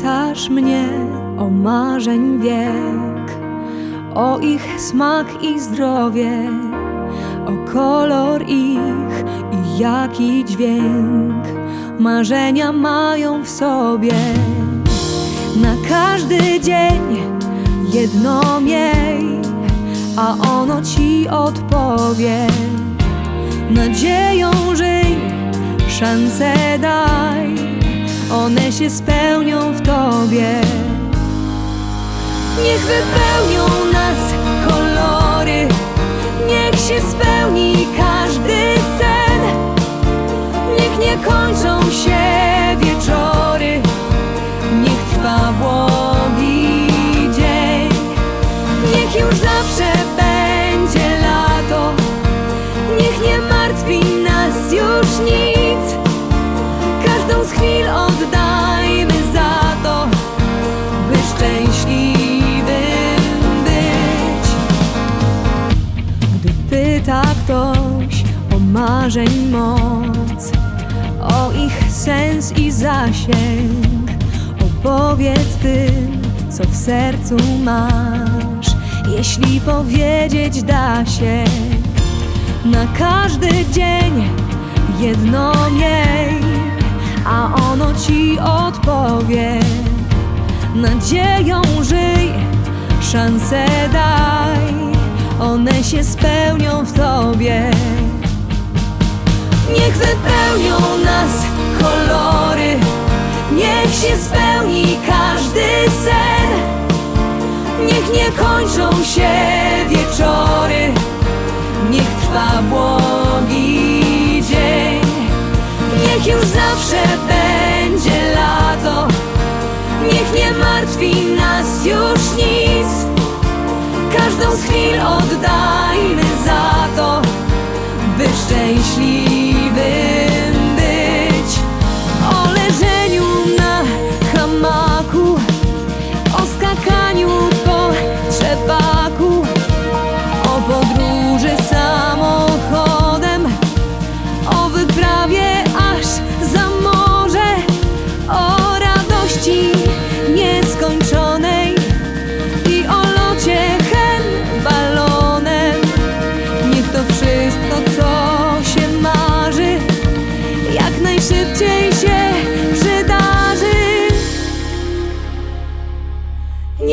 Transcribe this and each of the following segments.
pytasz mnie o marzeń wiek, o ich smak i zdrowie, o kolor ich i jaki dźwięk marzenia mają w sobie. Na każdy dzień jedno miej, a ono ci odpowie. Nadzieją żyj, szansę daj, one się spełnią w tobie. Niech wypełnią nas kolory, oddajmy za to, by szczęśliwym być. Gdy pyta ktoś o marzeń moc, o ich sens i zasięg, opowiedz tym, co w sercu masz, jeśli powiedzieć da się. Na każdy dzień jedno miej, a ono ci odpowie. Nadzieją żyj, szansę daj, one się spełnią w tobie. Niech wypełnią nas kolory, niech się spełni każdy sen. Niech nie kończą się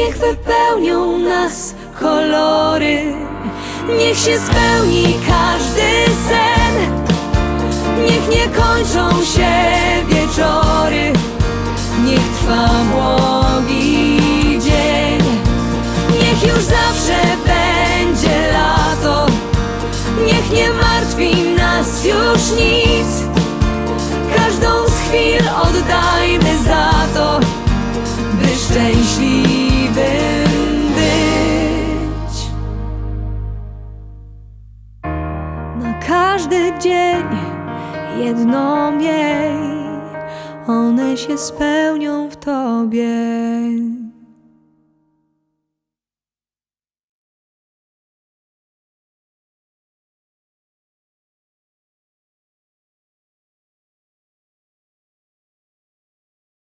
Niech wypełnią nas kolory, niech się spełni każdy sen. Niech nie kończą się wieczory, niech trwa błogi dzień. Niech już zawsze będzie lato, niech nie martwi nas już nic. Każdą z chwil oddajmy za Na każdy dzień jedno miej, one się spełnią w tobie.